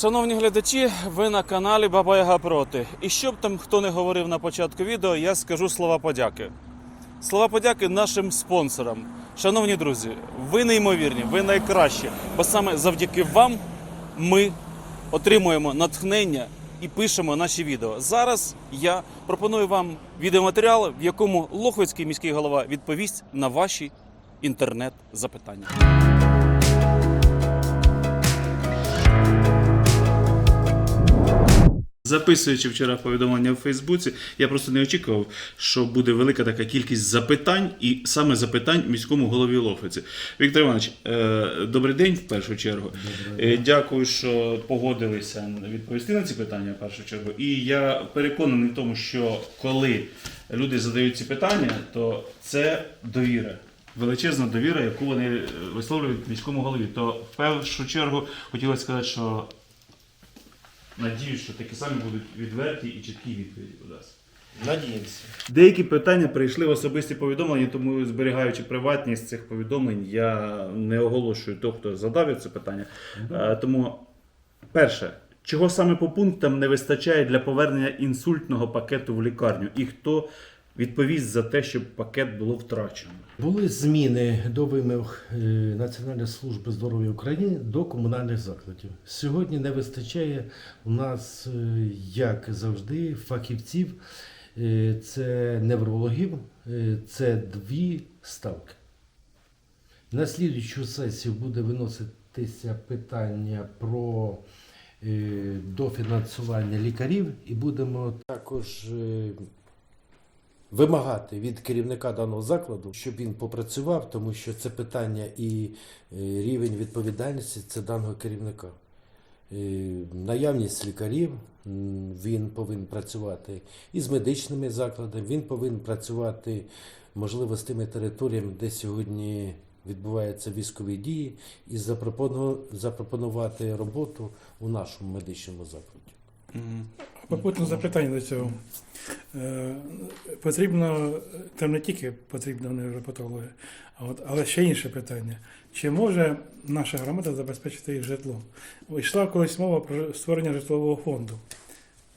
Шановні глядачі, ви на каналі Баба Яга проти. І щоб там хто не говорив на початку відео, я скажу слова подяки. Слова подяки нашим спонсорам. Шановні друзі, ви неймовірні, ви найкращі, бо саме завдяки вам ми отримуємо натхнення і пишемо наші відео. Зараз я пропоную вам відеоматеріал, в якому Лохвицький міський голова відповість на ваші інтернет-запитання. Записуючи вчора повідомлення в Фейсбуці, я просто не очікував, що буде велика така кількість запитань, і саме запитань міському голові Лофиці. Віктор Іванович, е, добрий день в першу чергу. Е, Дякую, що погодилися відповісти на ці питання в першу чергу. І я переконаний в тому, що коли люди задають ці питання, то це довіра. Величезна довіра, яку вони е, висловлюють міському голові. То в першу чергу хотілося сказати, що Надіюсь, що такі самі будуть відверті і чіткі відповіді у нас. Надіємося. Деякі питання прийшли в особисті повідомлення, тому зберігаючи приватність цих повідомлень, я не оголошую того, хто задав це питання. Е, Тому, перше, чого саме по пунктам не вистачає для повернення інсультного пакету в лікарню? І хто відповість за те, щоб пакет було втрачено? Були зміни до вимог е, Національної служби здоров'я України до комунальних закладів. Сьогодні не вистачає у нас, е, як завжди, фахівців. Е, Це неврологів, це дві ставки. На слідчу сесію буде виноситися питання про дофінансування лікарів і будемо також вимагати від керівника даного закладу, щоб він попрацював, тому що це питання і е, рівень відповідальності це даного керівника. Е, Наявність лікарів, він повинен працювати і з медичними закладами, він повинен працювати, можливо, з тими територіями, де сьогодні відбуваються військові дії, і запропонувати роботу у нашому медичному закладі. Попутне запитання до цього. Е, Потрібно, там не тільки потрібно невропатологи, а от, але ще інше питання. Чи може наша громада забезпечити їх житлом? Йшла колись мова про створення житлового фонду.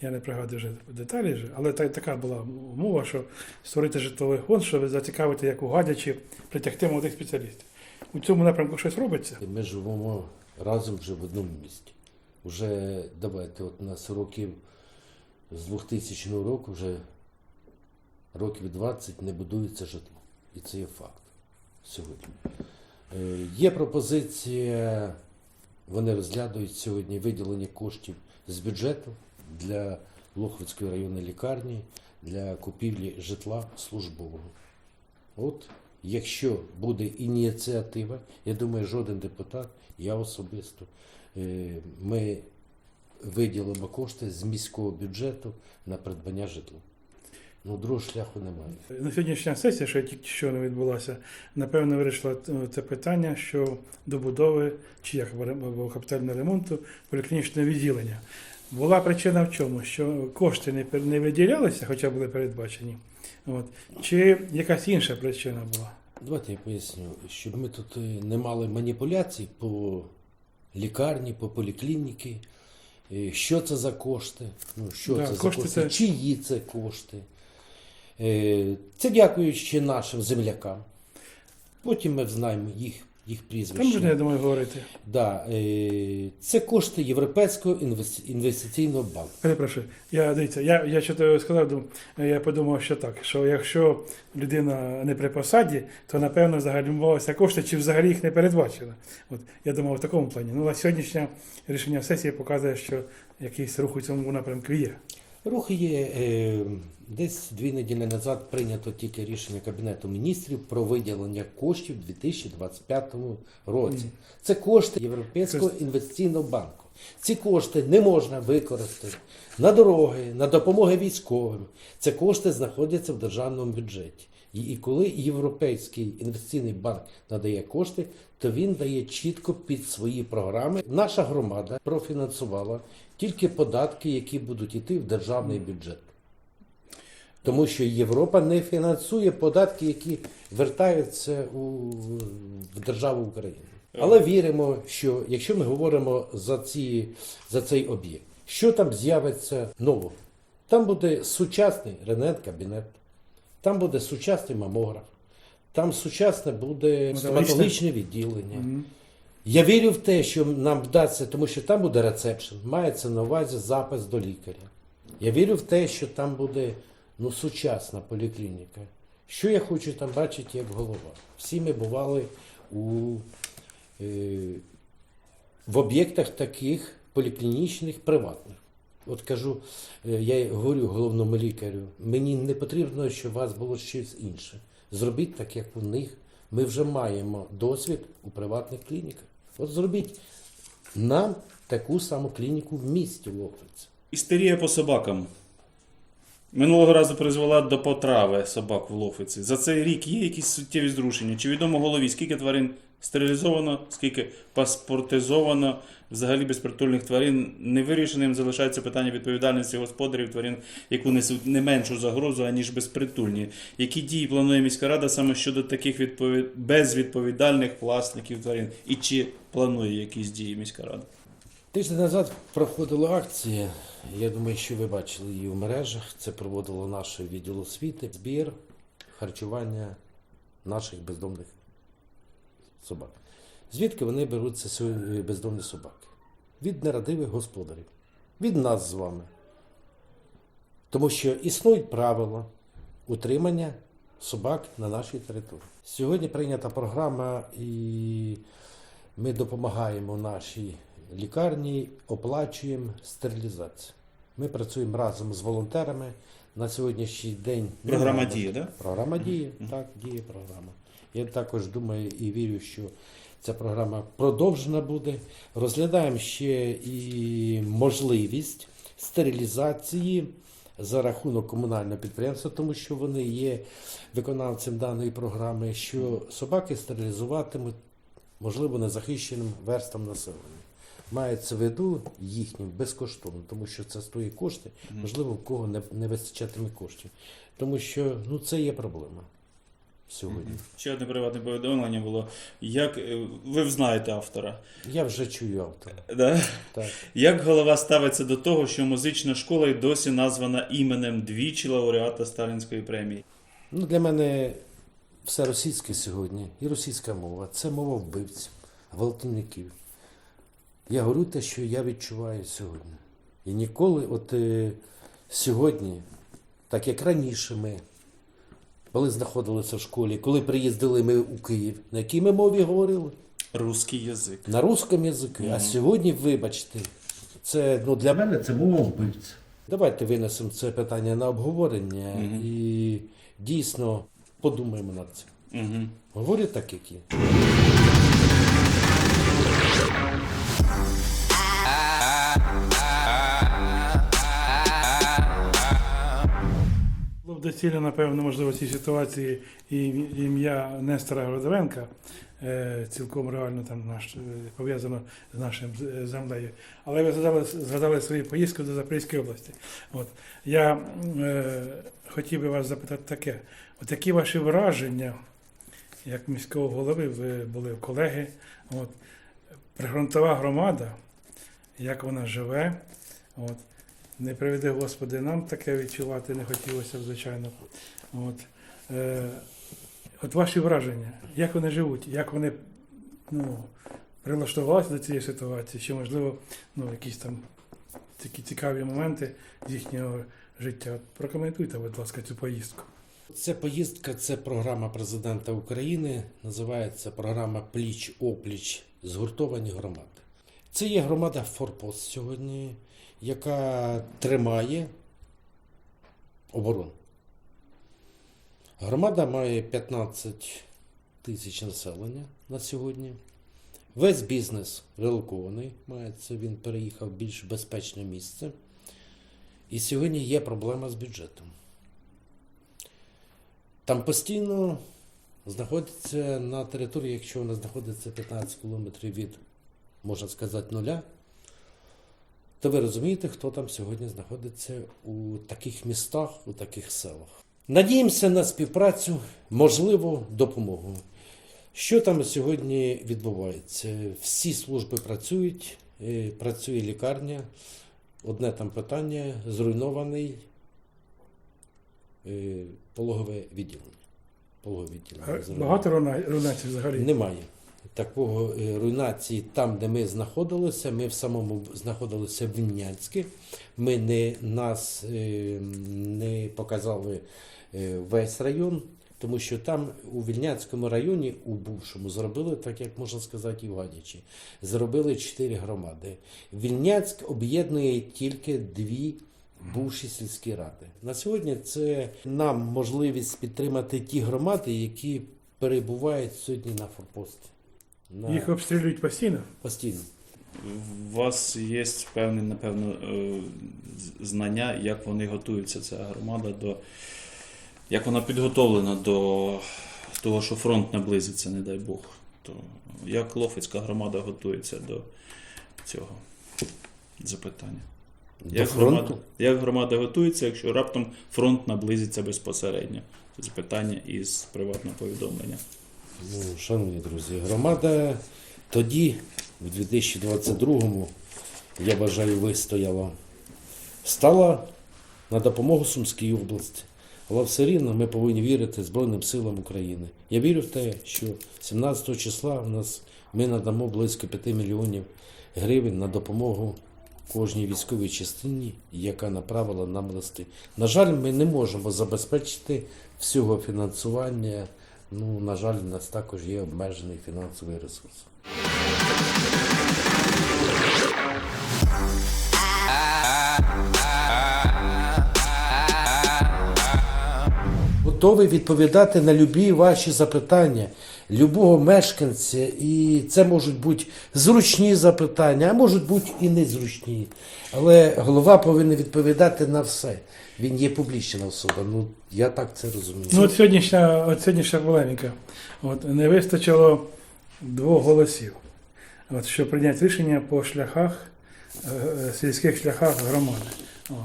Я не пригадую вже деталі, але та, така була умова, що створити житловий фонд, щоб зацікавити як у гадячі, притягти молодих спеціалістів. У цьому напрямку щось робиться? Ми живемо разом вже в одному місті. Уже давайте, от нас років з 2000 року, вже років 20 не будується житло. І це є факт сьогодні. Е, Є пропозиція, вони розглядують сьогодні виділення коштів з бюджету для Лохвицької районної лікарні для купівлі житла службового. От якщо буде ініціатива, я думаю, жоден депутат, я особисто, е, ми виділимо кошти з міського бюджету на придбання житла. Ну, другого шляху немає. На сьогоднішня сесія, що тільки що не відбулася, напевно, вирішила е, це питання, що добудови чи як капітального ремонту поліклінічного відділення. Була причина в чому? Що кошти не, не виділялися, хоча були передбачені. От. Чи якась інша причина була? Давайте я поясню, щоб ми тут е, не мали маніпуляцій по лікарні, по поліклініки. Е, Що це за кошти? Ну, що Да, це за кошти кошти? це- Чиї це кошти? Е, Це дякуючи нашим землякам. Потім ми знаємо їх, їх Там прізвища. можна, я думаю, говорити. Да, е, це кошти Європейського інвестиційного банку. Перепрошую, я дивіться, я, я що ти сказав, я подумав, що так, що якщо людина не при посаді, то напевно загальмувалися кошти, чи взагалі їх не передбачено. От я думав в такому плані. Ну а сьогоднішнє рішення сесії показує, що якийсь рух у цьому напрямку є. Рух є е, десь дві неділі назад прийнято тільки рішення Кабінету міністрів про виділення коштів у 2025 році. Це кошти Європейського інвестиційного банку. Ці кошти не можна використати на дороги, на допомоги військовим. Це кошти знаходяться в державному бюджеті. І, коли Європейський інвестиційний банк надає кошти, то він дає чітко під свої програми. Наша громада профінансувала тільки податки, які будуть йти в державний бюджет. Тому що Європа не фінансує податки, які вертаються у, в державу України. Але віримо, що якщо ми говоримо за, ці, за цей об'єкт, що там з'явиться нового? Там буде сучасний рентген-кабінет, там буде сучасний мамограф, там сучасне буде стоматологічне відділення. Я вірю в те, що нам вдасться, тому що там буде рецепшн, мається на увазі запис до лікаря. Я вірю в те, що там буде ну, сучасна поліклініка. Що я хочу там бачити як голова? Всі ми бували у, е, в об'єктах таких поліклінічних, приватних. От кажу, е, я говорю головному лікарю, мені не потрібно, щоб у вас було щось інше. Зробіть так, як у них. Ми вже маємо досвід у приватних клініках. От зробіть нам таку саму клініку в місті Лохвиці. Істерія по собакам. Минулого разу призвела до потрави собак в Лофиці. За цей рік є якісь суттєві зрушення? Чи відомо голові, скільки тварин стерилізовано, скільки паспортизовано, взагалі безпритульних тварин? Невирішеним залишається питання відповідальності господарів тварин, яку несуть не меншу загрозу, аніж безпритульні. Які дії планує міська рада саме щодо таких відповід... безвідповідальних власників тварин? І чи планує якісь дії міська рада? Тиждень назад проходила акція. Я думаю, що ви бачили її в мережах. Це проводило наше відділ освіти, збір харчування наших бездомних собак. Звідки вони беруться сьогодні бездомні собаки? Від нерадивих господарів, від нас з вами. Тому що існують правила утримання собак на нашій території. Сьогодні прийнята програма, і ми допомагаємо нашій лікарні, оплачуємо стерилізацію. Ми працюємо разом з волонтерами. На сьогоднішній день Програма немає- діє, да? Програма діє, так, діє програма. Я також думаю і вірю, що ця програма продовжена буде. Розглядаємо ще і можливість стерилізації за рахунок комунального підприємства, тому що вони є виконавцем даної програми, що собаки стерилізуватимуть, можливо, незахищеним верстам населення. Мається в виду їхнім безкоштовно, тому що це стоїть кошти, можливо, в кого не, не вистачатиме коштів. Тому що ну, це є проблема сьогодні. Ще одне приватне повідомлення було. Як е, ви знаєте автора? Я вже чую автора. Да? Так. Як голова ставиться до того, що музична школа й досі названа іменем двічі лауреата Сталінської премії? Ну, для мене все російське сьогодні і російська мова. Це мова вбивців, гвалтівників. Я говорю те, що я відчуваю сьогодні. І ніколи, от е, сьогодні, так як раніше ми, коли знаходилися в школі, коли приїздили ми у Київ, на якій ми мові говорили? Русський язик. На русском язику. А сьогодні, вибачте, це ну, для мене це мова вбивця. Давайте винесемо це питання на обговорення і дійсно подумаємо над цим. Угу. Говорю так, як є. Доцільно, напевно, можливо, в цій ситуації і ім'я Нестора Гродовенка е, цілком реально там наш, е, пов'язано з нашим землею. Але ви згадали, згадали свою поїздку до Запорізької області. От. Я е, хотів би вас запитати таке: от які ваші враження, як міського голови, ви були колеги, от, прифронтова громада, як вона живе. От. Не приведи, Господи, нам таке відчувати не хотілося звичайно. От, е, от ваші враження, як вони живуть, як вони ну, прилаштувалися до цієї ситуації, чи, можливо, ну, якісь там такі цікаві моменти з їхнього життя. Прокоментуйте, будь ласка, цю поїздку. Ця поїздка це програма президента України. Називається програма Пліч опліч згуртовані громади. Це є громада Форпост сьогодні, яка тримає оборону. Громада має 15 тисяч населення на сьогодні. Весь бізнес релокований, мається, він переїхав в більш безпечне місце. І сьогодні є проблема з бюджетом. Там постійно знаходиться на території, якщо вона знаходиться 15 кілометрів від, можна сказати, нуля, то ви розумієте, хто там сьогодні знаходиться у таких містах, у таких селах. Надіємося на співпрацю, можливо, допомогу. Що там сьогодні відбувається? Всі служби працюють, е, працює лікарня. Одне там питання зруйнований е, пологове відділення. Пологове відділення. Багато руйнацій взагалі. Немає. Такого е, руйнації там, де ми знаходилися, ми в самому знаходилися в Вільнянське. Ми не, нас е, не показали е, весь район, тому що там у Вільнянському районі, у бувшому, зробили, так як можна сказати, і в Гадячі, зробили чотири громади. Вільнянськ об'єднує тільки дві бувші сільські ради. На сьогодні це нам можливість підтримати ті громади, які перебувають сьогодні на форпості. На... Їх обстрілюють постійно. Постійно. У вас є певні, напевно, е, знання, як вони готуються, ця громада, до як вона підготовлена до того, що фронт наблизиться, не дай Бог. То як Лофицька громада готується до цього запитання? До Як фронту. громада, як громада готується, якщо раптом фронт наблизиться безпосередньо? Це запитання із приватного повідомлення. Ну, шановні друзі, громада тоді, в 2022-му, я вважаю, вистояла, стала на допомогу Сумській області. Але все рівно ми повинні вірити Збройним силам України. Я вірю в те, що 17 числа в нас ми надамо близько 5 мільйонів гривень на допомогу кожній військовій частині, яка направила нам листи. На жаль, ми не можемо забезпечити всього фінансування. Ну, на жаль, у нас також є обмежений фінансовий ресурс. Готовий відповідати на любі ваші запитання, любого мешканця, і це можуть бути зручні запитання, а можуть бути і незручні. Але голова повинен відповідати на все. Він є публічна особа. Ну я так це розумію. Ну, от сьогоднішня, от сьогоднішня полеміка. От, не вистачило двох голосів, от, щоб прийняти рішення по шляхах, е, е, сільських шляхах громади. От,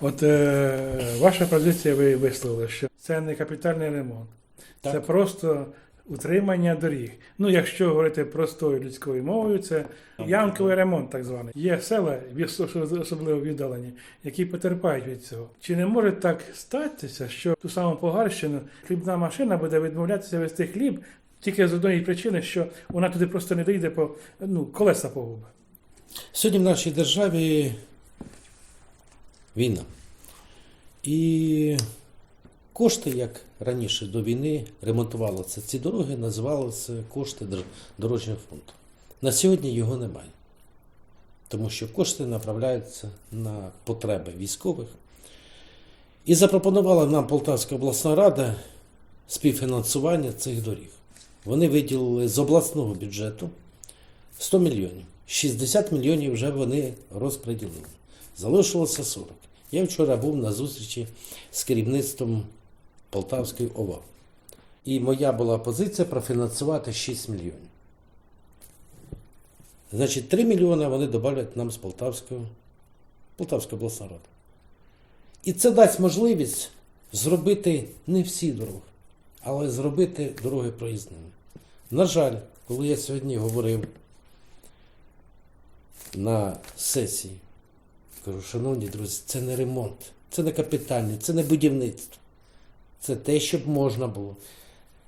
от е, ваша позиція ви висловили, що це не капітальний ремонт, це Так. просто утримання доріг. Ну, якщо говорити простою людською мовою, це ямковий ремонт, так званий. Є села, особливо віддалені, які потерпають від цього. Чи не може так статися, що ту саму Погарщину хлібна машина буде відмовлятися вести хліб тільки з одної причини, що вона туди просто не дійде по ну, колеса погубить? Сьогодні в нашій державі війна. І кошти, як раніше до війни ремонтувалися ці дороги, називалися кошти дорожнього фонду. На сьогодні його немає. Тому що кошти направляються на потреби військових. І запропонувала нам Полтавська обласна рада співфінансування цих доріг. Вони виділили з обласного бюджету 100 мільйонів. 60 мільйонів вже вони розподілили. Залишилося 40. Я вчора був на зустрічі з керівництвом Полтавської ОВА. І моя була позиція профінансувати 6 мільйонів. Значить, 3 мільйони вони додають нам з Полтавської, Полтавська обласна рада. І це дасть можливість зробити не всі дороги, але зробити дороги проїзними. На жаль, коли я сьогодні говорив на сесії, кажу, шановні друзі, це не ремонт, це не капітальний, це не будівництво. Це те, щоб можна було.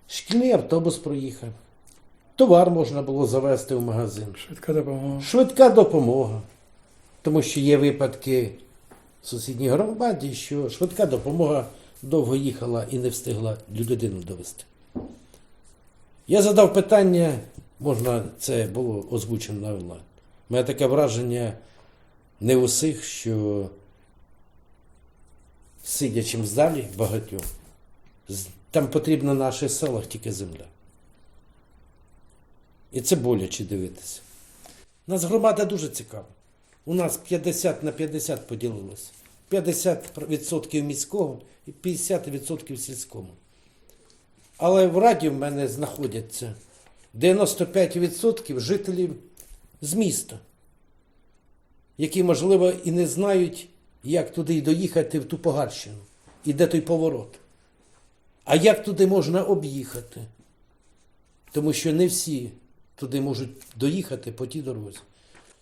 Шкільний автобус проїхав, товар можна було завести в магазин. Швидка допомога. Швидка допомога. Тому що є випадки в сусідній громаді, що швидка допомога довго їхала і не встигла людину довести. Я задав питання, можна це було озвучено на онлайн. У мене таке враження не у всіх, що сидячим в залі багатьох, з- там потрібно в наших селах тільки земля. І це боляче дивитися. У нас громада дуже цікава. У нас 50 на 50 поділилося. 50% міського і 50% сільського. Але в раді в мене знаходяться 95% жителів з міста, які, можливо, і не знають, як туди доїхати в ту Погарщину, і де той поворот. А як туди можна об'їхати? тому що не всі туди можуть доїхати по тій дорозі.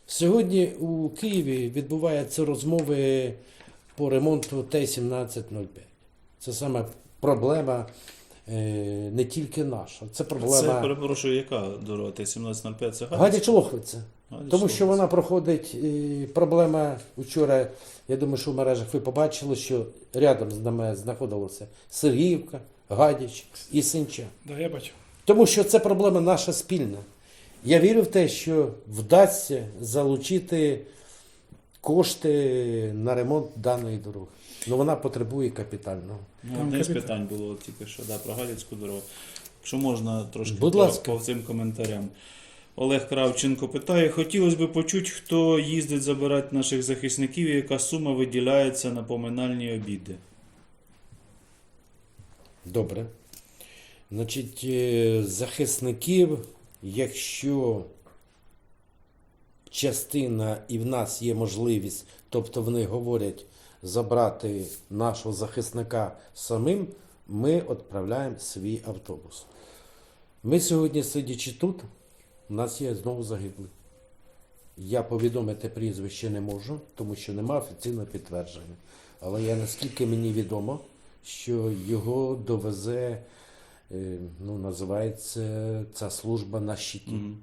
Сьогодні у Києві відбуваються розмови по ремонту Т-1705. Це саме проблема е, не тільки наша, це Це, перепрошую, яка дорога Т-1705? Це? Гадяч Лохвиця. Гадяч Тому що вона проходить е, проблема вчора. Я думаю, що в мережах ви побачили, що рядом з нами знаходилося Сергіївка, Гадяч і Синча. Да, я бачу. Тому що це проблема наша спільна. Я вірю в те, що вдасться залучити кошти на ремонт даної дороги. Ну вона потребує капітального. Ну, Там одне з питань було тільки що, да, про Гадяцьку дорогу. Якщо можна трошки Будь по, ласка. по цим коментарям. Олег Кравченко питає: хотілося б почути, хто їздить забирати наших захисників і яка сума виділяється на поминальні обіди. Добре. Значить, е, захисників, якщо частина і в нас є можливість, тобто вони говорять забрати нашого захисника самим, ми відправляємо свій автобус. Ми сьогодні, сидячи тут, у нас є знову загиблий. Я повідомити прізвище не можу, тому що немає офіційного підтвердження. Але я наскільки мені відомо, що його довезе, е, ну, називається ця служба на щиті. Мгм.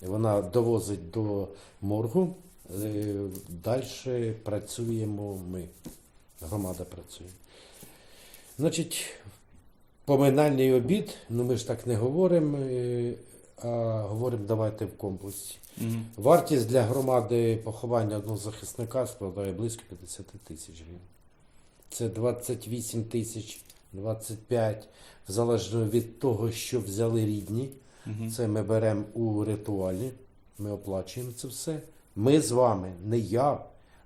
Вона довозить до моргу, далі працюємо ми. Громада працює. Значить, поминальний обід, ну ми ж так не говоримо, е, а говоримо давайте в комплексі. Мгм. Вартість для громади поховання одного захисника складає близько 50 тисяч гривень. Це 28 тисяч, 25, залежно від того, що взяли рідні. Мгм. Це ми беремо у ритуалі, ми оплачуємо це все. Ми з вами, не я,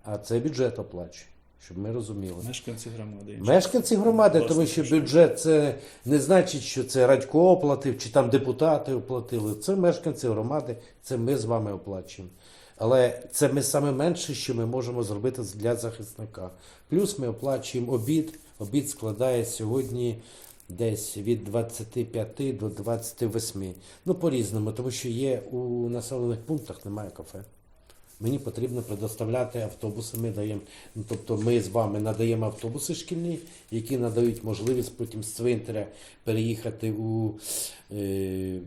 а це бюджет оплачує, щоб ми розуміли. Мешканці громади. Мешканці громади, Власне, тому що що- бюджет це не значить, що це Радько оплатив, чи там депутати оплатили. Це мешканці громади, це ми з вами оплачуємо. Але це ми саме менше, що ми можемо зробити для захисника. Плюс ми оплачуємо обід. Обід складає сьогодні десь від 25 до 28. Ну, по-різному, тому що є у населених пунктах немає кафе. Мені потрібно предоставляти автобуси. Ми даємо, ну, тобто ми з вами надаємо автобуси шкільні, які надають можливість потім з цвинтаря переїхати у, е,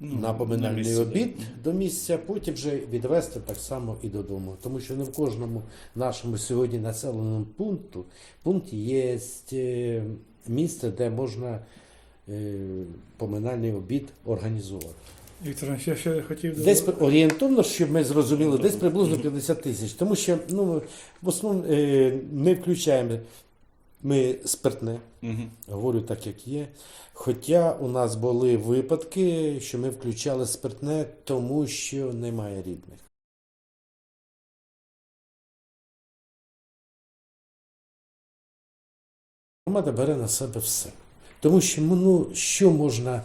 Ну, на поминальний місце, обід до місця, потім вже відвести так само і додому. Тому що не в кожному нашому сьогодні населеному пункту пункті є е, місце, де можна е, поминальний обід організувати. Віктор, я ще хотів Десь орієнтовно, щоб ми зрозуміли, десь приблизно 50 тисяч. Тому що ну, в основному е, ми включаємо ми спиртне, Мгм. говорю так, як є. Хоча у нас були випадки, що ми включали спиртне, тому що немає рідних. Громада бере на себе все. Тому що ну, що можна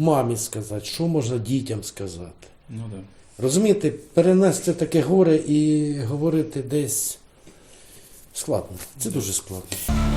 мамі сказати, що можна дітям сказати. Ну да. Розумієте, перенести таке горе і говорити десь складно. Це дуже складно.